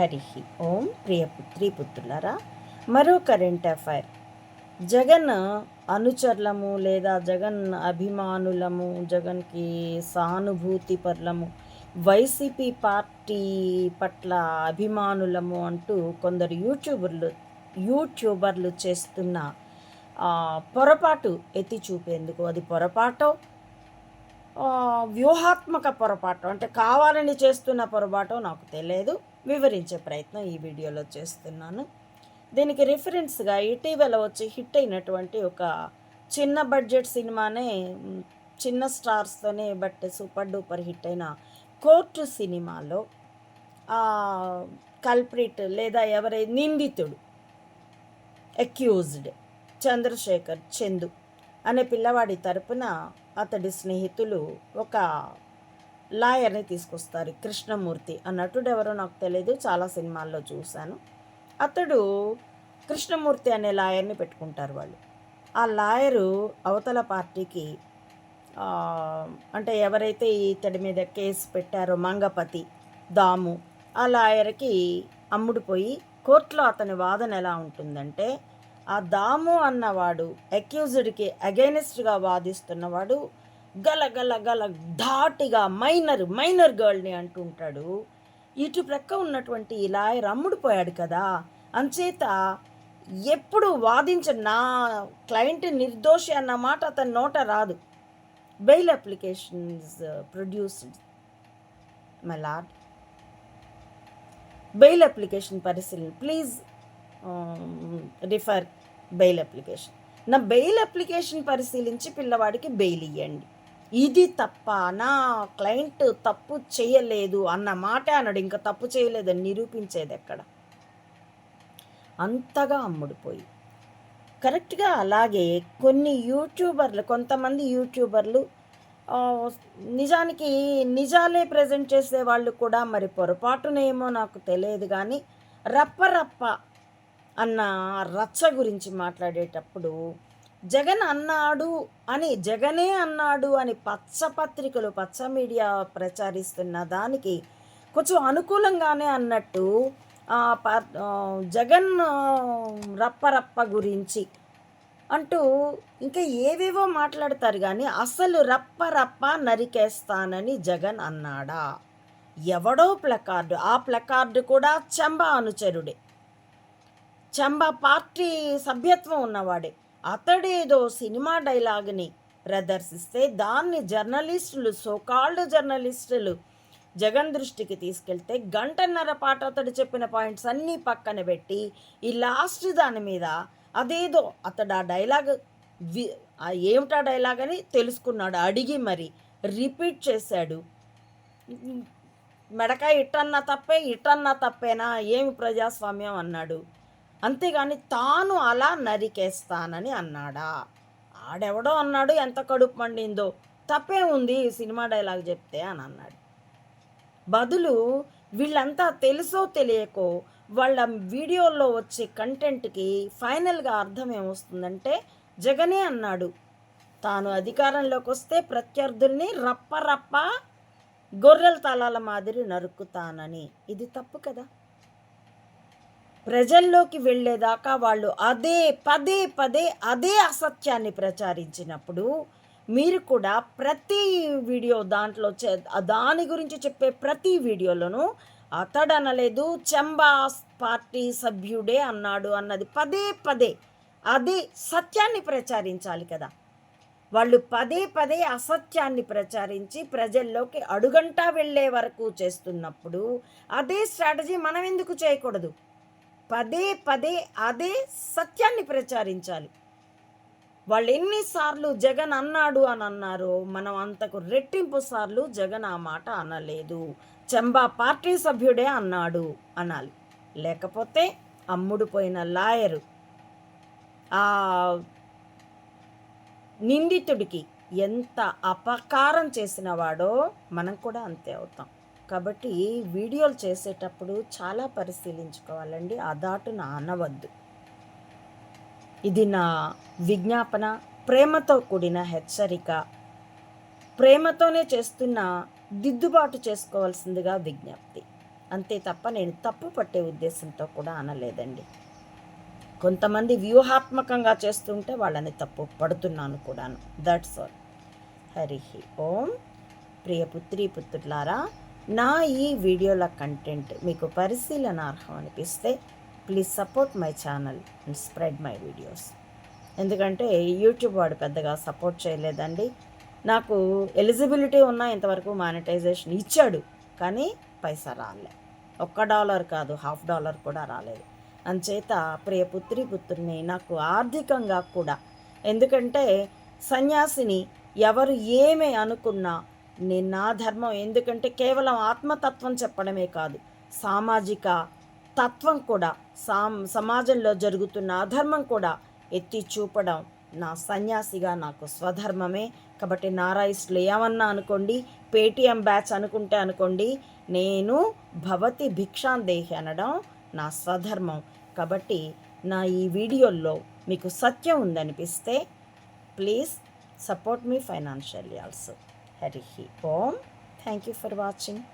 హరి ఓం ప్రియపుత్రి పుత్రులరా మరో current affair Jagan అనుచరులము లేదా జగన్ అభిమానులము జగన్కి సానుభూతి పరులము వైసీపీ పార్టీ పట్ల అభిమానులము అంటూ కొందరు యూట్యూబర్లు యూట్యూబర్లు చేస్తున్న పొరపాటు ఎత్తి చూపేందుకు అది పొరపాటో? వ్యూహాత్మక పొరపాటు? అంటే కావాలని చేస్తున్న పొరపాటో నాకు తెలియదు. వివరించే ప్రయత్నం ఈ వీడియోలో చేస్తున్నాను. దీనికి రిఫరెన్స్గా ఇటీవల వచ్చి హిట్ అయినటువంటి ఒక చిన్న బడ్జెట్ సినిమానే చిన్న స్టార్స్తోనే బట్ సూపర్ డూపర్ హిట్ అయిన కోర్టు సినిమాలో కల్ప్రిట్ లేదా ఎవరై నిందితుడు అక్యూజ్డ్ చంద్రశేఖర్ చందు అనే పిల్లవాడి తరపున అతడి స్నేహితులు ఒక లాయర్ని తీసుకొస్తారు కృష్ణమూర్తి ఆ నటుడు ఎవరో నాకు తెలియదు చాలా సినిమాల్లో చూశాను. అతడు కృష్ణమూర్తి అనే లాయర్ని పెట్టుకుంటారు వాళ్ళు. ఆ లాయరు అవతల పార్టీకి అంటే ఎవరైతే ఇతడి మీద కేసు పెట్టారో మంగపతి దాము ఆ లాయర్కి అమ్ముడుపోయి కోర్టులో అతని వాదన ఎలా ఉంటుందంటే ఆ దాము అన్నవాడు అక్యూజ్డ్కి అగైనెస్ట్గా వాదిస్తున్నవాడు గల గల గల ధాటిగా మైనర్ మైనర్ గర్ల్ని అంటుంటాడు ఇటు ప్రక్క ఉన్నటువంటి ఇలా లాయర్ పోయాడు కదా. అంచేత ఎప్పుడు వాదించ నా క్లయింట్ నిర్దోషి అన్న మాట అతని నోట రాదు. Bail applications produced my lord. Bail application పరిశీలన ప్లీజ్ రిఫర్ బెయిల్ అప్లికేషన్. నా బెయిల్ అప్లికేషన్ పరిశీలించి పిల్లవాడికి బెయిల్ ఇవ్వండి ఇది తప్ప నా క్లయింట్ తప్పు చేయలేదు అన్న మాట అన్నాడు. ఇంకా తప్పు చేయలేదని నిరూపించేది ఎక్కడ? అంతగా అమ్ముడుపోయి. కరెక్ట్గా అలాగే కొన్ని యూట్యూబర్లు కొంతమంది యూట్యూబర్లు నిజానికి నిజాలే ప్రజెంట్ చేసే వాళ్ళు కూడా మరి పొరపాటునేమో నాకు తెలియదు కానీ రప్ప రప్ప అన్న రచ్చ గురించి మాట్లాడేటప్పుడు జగన్ అన్నాడు అని జగనే అన్నాడు అని పచ్చ పత్రికలు పచ్చ మీడియా ప్రచారిస్తున్న దానికి కొంచెం అనుకూలంగానే అన్నట్టు ఆ, ప- జగన్ రప్పరప్ప గురించి అంటూ ఇంకా ఏవేవో మాట్లాడతారు కానీ అసలు రప్ప రప్ప నరికేస్తానని జగన్ అన్నాడా? ఎవడో ప్లకార్డు ఆ ప్లకార్డు కూడా చంబా అనుచరుడే. చంబా పార్టీ సభ్యత్వం ఉన్నవాడే. అతడేదో సినిమా డైలాగ్ని ప్రదర్శిస్తే దాన్ని జర్నలిస్టులు సోకాల్డ్ జర్నలిస్టులు జగన్ దృష్టికి తీసుకెళ్తే గంటన్నర పాటు అతడు చెప్పిన పాయింట్స్ అన్నీ పక్కన పెట్టి ఈ లాస్ట్ దాని మీద అదేదో అతడు ఆ డైలాగ్ వి ఏమిటా డైలాగ్ అని తెలుసుకున్నాడు అడిగి మరి రిపీట్ చేశాడు. మెడకాయ ఇట్టన్నా తప్పే ఇట్టన్నా తప్పేనా? ఏమి ప్రజాస్వామ్యం? అన్నాడు. అంతేగాని తాను అలా నరికేస్తానని అన్నాడా? ఆడెవడో అన్నాడు ఎంత కడుపు మండిందో. తప్పే ఉంది సినిమా డైలాగ్ చెప్తే అని అన్నాడు. బదులు వీళ్ళంతా తెలుసో తెలియకో వాళ్ళ వీడియోల్లో వచ్చే కంటెంట్కి ఫైనల్గా అర్థం ఏమొస్తుందంటే జగనే అన్నాడు. తాను అధికారంలోకి వస్తే ప్రత్యర్థుల్ని రప్ప రప్ప గొర్రెల తలాల మాదిరి నరుక్కుతానని ఇది తప్పు కదా? ప్రజల్లోకి వెళ్ళేదాకా వాళ్ళు అదే పదే పదే అదే అసత్యాన్ని ప్రచారించినప్పుడు మీరు కూడా ప్రతి వీడియో దాంట్లో చే- దాని గురించి చెప్పే ప్రతి వీడియోలోనూ అతడు అనలేదు చంబా పార్టీ సభ్యుడే అన్నాడు అన్నది పదే పదే అదే సత్యాన్ని ప్రచారించాలి కదా. వాళ్ళు పదే పదే అసత్యాన్ని ప్రచారించి ప్రజల్లోకి అడుగంటా వెళ్ళే వరకు చేస్తున్నప్పుడు అదే స్ట్రాటజీ మనం ఎందుకు చేయకూడదు? పదే పదే అదే సత్యాన్ని ప్రచారించాలి. వాళ్ళు ఎన్నిసార్లు జగన్ అన్నాడు అని అన్నారో మనం అంతకు రెట్టింపు సార్లు జగన్ ఆ మాట అనలేదు. చంబా పార్టీ సభ్యుడే అన్నాడు అనాలి. లేకపోతే అమ్ముడు పోయిన లాయరు ఆ నిందితుడికి ఎంత అపకారం చేసిన వాడో మనం కూడా అంతే అవుతాం. కాబట్టి వీడియోలు చేసేటప్పుడు చాలా పరిశీలించుకోవాలండి. ఆ దాటున అనవద్దు. ఇది నా విజ్ఞాపన. ప్రేమతో కూడిన హెచ్చరిక. ప్రేమతోనే చేస్తున్న దిద్దుబాటు చేసుకోవాల్సిందిగా విజ్ఞప్తి. అంతే తప్ప నేను తప్పు పట్టే ఉద్దేశంతో కూడా అనలేదండి. కొంతమంది వ్యూహాత్మకంగా చేస్తుంటే వాళ్ళని తప్పు పడుతున్నాను కూడాను. That's all Hari Om. ప్రియ పుత్రి పుత్రులారా నా ఈ వీడియోల కంటెంట్ మీకు పరిశీలనార్హం అనిపిస్తే please support my channel and spread my videos. ఎందుకంటే యూట్యూబ్ వాడు పెద్దగా సపోర్ట్ చేయలేదండి. నాకు ఎలిజిబిలిటీ ఉన్న ఇంతవరకు మానిటైజేషన్ ఇచ్చాడు కానీ పైసా రాలే. ఒక్క డాలర్ కాదు హాఫ్ డాలర్ కూడా రాలేదు. అంచేత ప్రియ పుత్రి పుత్రుని నాకు ఆర్థికంగా కూడా. ఎందుకంటే సన్యాసిని ఎవరు ఏమి అనుకున్నా నేను నా ధర్మం ఎందుకంటే కేవలం ఆత్మతత్వం చెప్పడమే కాదు సామాజిక తత్వం కూడా సాం సమాజంలో జరుగుతున్న అధర్మం కూడా ఎత్తి చూపడం నా సన్యాసిగా నాకు స్వధర్మమే. కాబట్టి నారాయిస్టులు ఏమన్నా అనుకోండి పేటీఎం బ్యాచ్ అనుకుంటే అనుకోండి నేను భవతి భిక్షాందేహి అనడం నా స్వధర్మం. కాబట్టి నా ఈ వీడియోల్లో మీకు సత్యం ఉందనిపిస్తే please support me financially also. Hari Om. Thank you for watching.